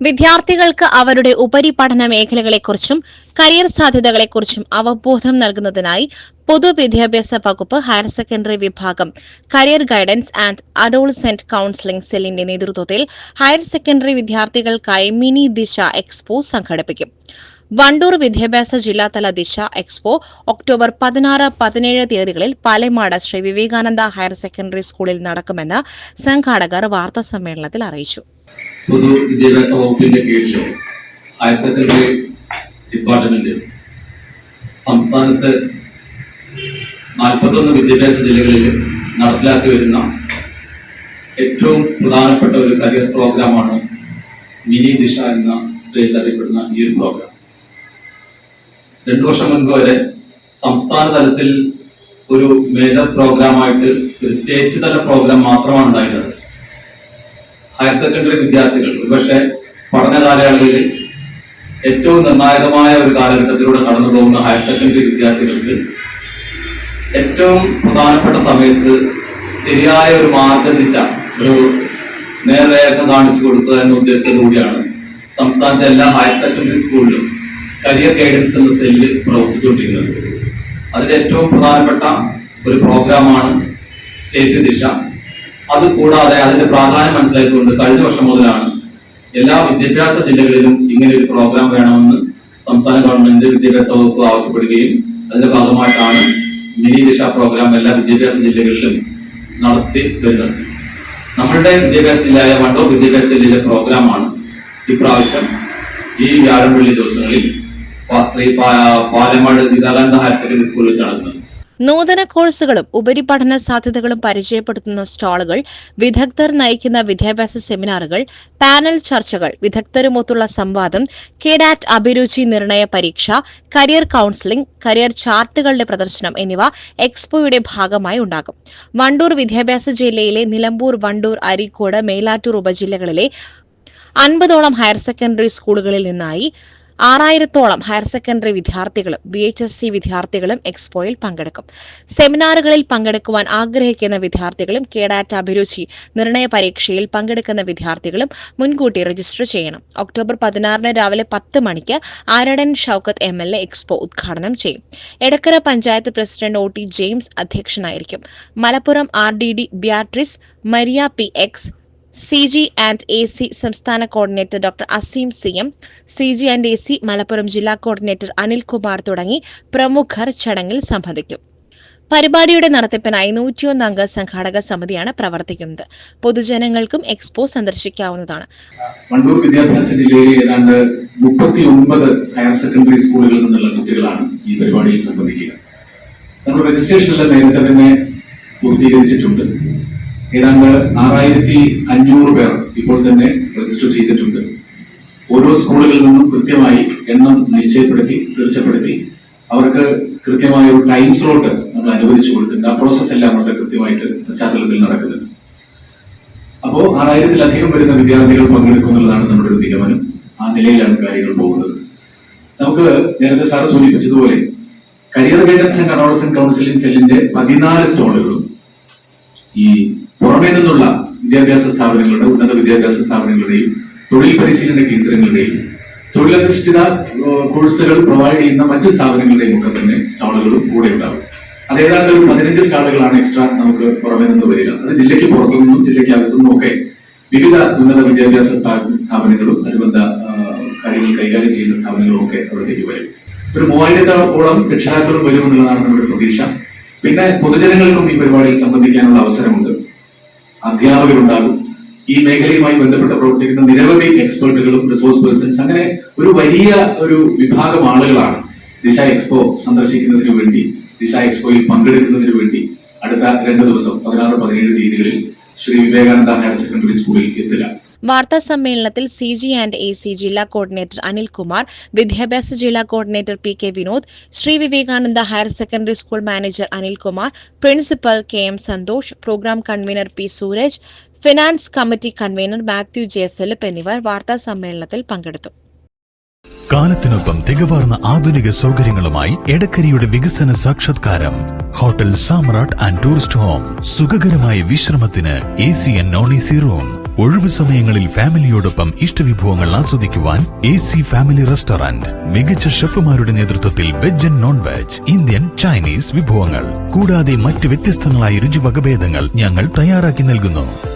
വിദ്യാർത്ഥികൾക്ക് അവരുടെ ഉപരിപഠന മേഖലകളെക്കുറിച്ചും കരിയർ സാധ്യതകളെക്കുറിച്ചും അവബോധം നൽകുന്നതിനായി പൊതുവിദ്യാഭ്യാസ വകുപ്പ് ഹയർ സെക്കൻഡറി വിഭാഗം career guidance and adolescent counselling സെല്ലിന്റെ നേതൃത്വത്തിൽ ഹയർ സെക്കൻഡറി വിദ്യാർത്ഥികൾക്കായി മിനി ദിശ എക്സ്പോ സംഘടിപ്പിക്കും. വണ്ടൂർ വിദ്യാഭ്യാസ ജില്ലാതല ദിശ എക്സ്പോ ഒക്ടോബർ പതിനാറ് പതിനേഴ് തീയതികളിൽ പാലമാട് ശ്രീ വിവേകാനന്ദ ഹയർ സെക്കൻഡറി സ്കൂളിൽ നടക്കുമെന്ന് സംഘാടകർ വാർത്താസമ്മേളനത്തിൽ അറിയിച്ചു. പൊതു വിദ്യാഭ്യാസ വകുപ്പിന്റെ കീഴിലോ ഹയർ സെക്കൻഡറി ഡിപ്പാർട്ട്മെന്റ് സംസ്ഥാനത്ത് നാൽപ്പത്തൊന്ന് വിദ്യാഭ്യാസ ജില്ലകളിൽ നടപ്പിലാക്കി വരുന്ന ഏറ്റവും പ്രധാനപ്പെട്ട ഒരു കരിയർ പ്രോഗ്രാമാണ് മിനി ദിശ എന്ന പേരിൽ അറിയപ്പെടുന്ന ഈ ഒരു പ്രോഗ്രാം രണ്ടു വർഷം മുൻപ് വരെ സംസ്ഥാന തലത്തിൽ ഒരു മേജർ പ്രോഗ്രാമായിട്ട് ഒരു സ്റ്റേറ്റ് തല പ്രോഗ്രാം മാത്രമാണ് ഉണ്ടായിരുന്നത്. ഹയർ സെക്കൻഡറി വിദ്യാർത്ഥികൾ ഒരുപക്ഷെ പഠന കാലയളവിൽ ഏറ്റവും നിർണായകമായ ഒരു കാലഘട്ടത്തിലൂടെ കടന്നു പോകുന്ന ഹയർ സെക്കൻഡറി വിദ്യാർത്ഥികൾക്ക് ഏറ്റവും പ്രധാനപ്പെട്ട സമയത്ത് ശരിയായ ഒരു മാർഗദിശ ഒരു നേർരേഖ കാണിച്ചു കൊടുക്കുക എന്ന ഉദ്ദേശത്തോടുകൂടിയാണ് സംസ്ഥാനത്തെ എല്ലാ ഹയർ സെക്കൻഡറി സ്കൂളിലും കരിയർ ഗൈഡൻസ് എന്ന സെല്ല് പ്രവർത്തിച്ചുകൊണ്ടിരിക്കുന്നത്. അതിൽ ഏറ്റവും പ്രധാനപ്പെട്ട ഒരു പ്രോഗ്രാമാണ് സ്റ്റേറ്റ് ദിശ. അത് കൂടാതെ അതിന്റെ പ്രാധാന്യം മനസ്സിലാക്കിക്കൊണ്ട് കഴിഞ്ഞ വർഷം മുതലാണ് എല്ലാ വിദ്യാഭ്യാസ ജില്ലകളിലും ഇങ്ങനെ ഒരു പ്രോഗ്രാം വേണമെന്ന് സംസ്ഥാന ഗവൺമെന്റ് വിദ്യാഭ്യാസ വകുപ്പ് ആവശ്യപ്പെടുകയും അതിന്റെ ഭാഗമായിട്ടാണ് മിനി ദിശ പ്രോഗ്രാം എല്ലാ വിദ്യാഭ്യാസ ജില്ലകളിലും നടത്തി വരുന്നത്. നമ്മളുടെ വിദ്യാഭ്യാസ ജില്ലയായ വണ്ടൂർ വിദ്യാഭ്യാസ ജില്ലയിലെ പ്രോഗ്രാമാണ് ഇപ്രാവശ്യം ഈ വ്യാഴം വെള്ളി ദിവസങ്ങളിൽ ശ്രീ പാലമാട് വിവേകാനന്ദ ഹയർ സെക്കൻഡറി സ്കൂളിൽ വെച്ച് നടക്കുന്നത് നൂതന കോഴ്സുകളും ഉപരിപഠന സാധ്യതകളും പരിചയപ്പെടുത്തുന്ന സ്റ്റാളുകൾ വിദഗ്ധർ നയിക്കുന്ന വിദ്യാഭ്യാസ സെമിനാറുകൾ പാനൽ ചർച്ചകൾ വിദഗ്ധരുമൊത്തുള്ള സംവാദം കെഡാറ്റ് അഭിരുചി നിർണയ പരീക്ഷ കരിയർ കൌൺസിലിംഗ് കരിയർ ചാർട്ടുകളുടെ പ്രദർശനം എന്നിവ എക്സ്പോയുടെ ഭാഗമായി ഉണ്ടാകും. വണ്ടൂർ വിദ്യാഭ്യാസ ജില്ലയിലെ നിലമ്പൂർ വണ്ടൂർ അരീക്കോട് മേലാറ്റൂർ ഉപജില്ലകളിലെ അൻപതോളം ഹയർ സെക്കൻഡറി സ്കൂളുകളിൽ നിന്നായി ആറായിരത്തോളം ഹയർ സെക്കൻഡറി വിദ്യാർത്ഥികളും ബി എച്ച് എസ് സി വിദ്യാർത്ഥികളും എക്സ്പോയിൽ പങ്കെടുക്കും. സെമിനാറുകളിൽ പങ്കെടുക്കുവാൻ ആഗ്രഹിക്കുന്ന വിദ്യാർത്ഥികളും കേഡാറ്റ് അഭിരുചി നിർണയ പരീക്ഷയിൽ പങ്കെടുക്കുന്ന വിദ്യാർത്ഥികളും മുൻകൂട്ടി രജിസ്റ്റർ ചെയ്യണം. ഒക്ടോബർ പതിനാറിന് രാവിലെ പത്ത് മണിക്ക് Aryadan Shoukath M L A expo ഉദ്ഘാടനം ചെയ്യും. Edakkara panchayat president O T James അധ്യക്ഷനായിരിക്കും. Malappuram R D D Beatrice Maria P X C G and A C സംസ്ഥാന coordinator doctor Azeem C M C G and A C Malappuram ജില്ലാ coordinator Anilkumar തുടങ്ങി പ്രമുഖർ ചടങ്ങിൽ സംബന്ധിക്കും. പരിപാടിയുടെ നടത്തിപ്പിനായി നൂറ്റിയൊന്ന് അംഗ സംഘാടക സമിതിയാണ് പ്രവർത്തിക്കുന്നത്. പൊതുജനങ്ങൾക്കും എക്സ്പോ സന്ദർശിക്കാവുന്നതാണ്. വണ്ടൂർ വിദ്യാഭ്യാസ ജില്ലയിലെ ഏതാണ്ട് മുപ്പത്തി ഒൻപത് ഹയർ സെക്കൻഡറി സ്കൂളുകളിൽ നിന്നുള്ള കുട്ടികളാണ് ഈ പരിപാടിയിൽ സംബന്ധിക്കുക. നമ്മൾ രജിസ്ട്രേഷൻ എല്ലാം നേരത്തെ തന്നെ പൂർത്തീകരിച്ചിട്ടുണ്ട്. ഏതാണ്ട് ആറായിരത്തി അഞ്ഞൂറ് പേർ ഇപ്പോൾ തന്നെ രജിസ്റ്റർ ചെയ്തിട്ടുണ്ട്. ഓരോ സ്കൂളുകളിൽ നിന്നും കൃത്യമായി എണ്ണം നിശ്ചയപ്പെടുത്തി തീർച്ചപ്പെടുത്തി അവർക്ക് കൃത്യമായ ഒരു ടൈം സ്ലോട്ട് നമ്മൾ അനുവദിച്ചു കൊടുത്തിട്ടുണ്ട്. ആ പ്രോസസ് എല്ലാം വളരെ കൃത്യമായിട്ട് പശ്ചാത്തലത്തിൽ നടക്കുന്നുണ്ട് അപ്പോ ആറായിരത്തിലധികം വരുന്ന വിദ്യാർത്ഥികൾ പങ്കെടുക്കുന്നുള്ളതാണ് നമ്മുടെ ഒരു നിഗമനം. ആ നിലയിലാണ് കാര്യങ്ങൾ പോകുന്നത്. നമുക്ക് നേരത്തെ സാർ സൂചിപ്പിച്ചതുപോലെ career guidance and adolescent counselling സെല്ലിന്റെ പതിനാല് സ്റ്റോളുകളും ഈ പുറമേ നിന്നുള്ള വിദ്യാഭ്യാസ സ്ഥാപനങ്ങളുടെ ഉന്നത വിദ്യാഭ്യാസ സ്ഥാപനങ്ങളുടെയും തൊഴിൽ പരിശീലന കേന്ദ്രങ്ങളുടെയും തൊഴിലധിഷ്ഠിത കോഴ്സുകൾ പ്രൊവൈഡ് ചെയ്യുന്ന മറ്റ് സ്ഥാപനങ്ങളുടെയും ഒക്കെ തന്നെ സ്റ്റാളുകളും കൂടെ ഉണ്ടാവും. അത് ഏതാണ്ട് ഒരു പതിനഞ്ച് സ്റ്റാളുകളാണ് എക്സ്ട്രാ നമുക്ക് പുറമേ നിന്ന് വരിക. അത് ജില്ലയ്ക്ക് പുറത്തു നിന്നും ജില്ലയ്ക്ക് അകത്തു നിന്നും ഒക്കെ വിവിധ ഉന്നത വിദ്യാഭ്യാസ സ്ഥാപനങ്ങളും അനുബന്ധ കാര്യങ്ങൾ കൈകാര്യം ചെയ്യുന്ന സ്ഥാപനങ്ങളും ഒക്കെ അവിടത്തേക്ക് വരും. ഒരു മൂവായിരത്തോളം രക്ഷിതാക്കളും വരുമെന്നുള്ളതാണ് നമ്മുടെ പ്രതീക്ഷ. പിന്നെ പൊതുജനങ്ങൾക്കും ഈ പരിപാടിയിൽ സംബന്ധിക്കാനുള്ള അവസരമുണ്ട്. അധ്യാപകരുണ്ടാകും. ഈ മേഖലയുമായി ബന്ധപ്പെട്ട് പ്രവർത്തിക്കുന്ന നിരവധി എക്സ്പേർട്ടുകളും റിസോഴ്സ് പേഴ്സൺസ് അങ്ങനെ ഒരു വലിയ ഒരു വിഭാഗം ആളുകളാണ് ദിശ എക്സ്പോ സന്ദർശിക്കുന്നതിന് വേണ്ടി ദിശ എക്സ്പോയിൽ പങ്കെടുക്കുന്നതിന് വേണ്ടി അടുത്ത രണ്ട് ദിവസം പതിനാറ് പതിനേഴ് തീയതികളിൽ ശ്രീ വിവേകാനന്ദ ഹയർ സെക്കൻഡറി സ്കൂളിൽ എത്തുക. വാർത്താ സമ്മേളനത്തിൽ C G and A C ജില്ലാ കോർഡിനേറ്റർ അനിൽകുമാർ വിദ്യാഭ്യാസ ജില്ലാ coordinator P K Vinod Sri Vivekananda higher secondary school manager Anilkumar principal K M Santhosh programme convener P Sooraj finance committee convener Mathew J Philip എന്നിവർ വാർത്താ സമ്മേളനത്തിൽ പങ്കെടുത്തു. കാലത്തിനൊപ്പം തികവാർന്ന ആധുനിക സൗകര്യങ്ങളുമായി എടക്കരിയുടെ വികസന സാക്ഷാത്കാരം. Hotel Samrat and tourist home സുഖകരമായ വിശ്രമത്തിന് A C and non A C room ഒഴിവു സമയങ്ങളിൽ ഫാമിലിയോടൊപ്പം ഇഷ്ടവിഭവങ്ങൾ ആസ്വദിക്കുവാൻ എ സി ഫാമിലി റെസ്റ്റോറന്റ് മികച്ച ഷെഫുമാരുടെ നേതൃത്വത്തിൽ veg and non veg Indian Chinese വിഭവങ്ങൾ. കൂടാതെ മറ്റ് വ്യത്യസ്തങ്ങളായ രുചി വകഭേദങ്ങൾ ഞങ്ങൾ തയ്യാറാക്കി നൽകുന്നു.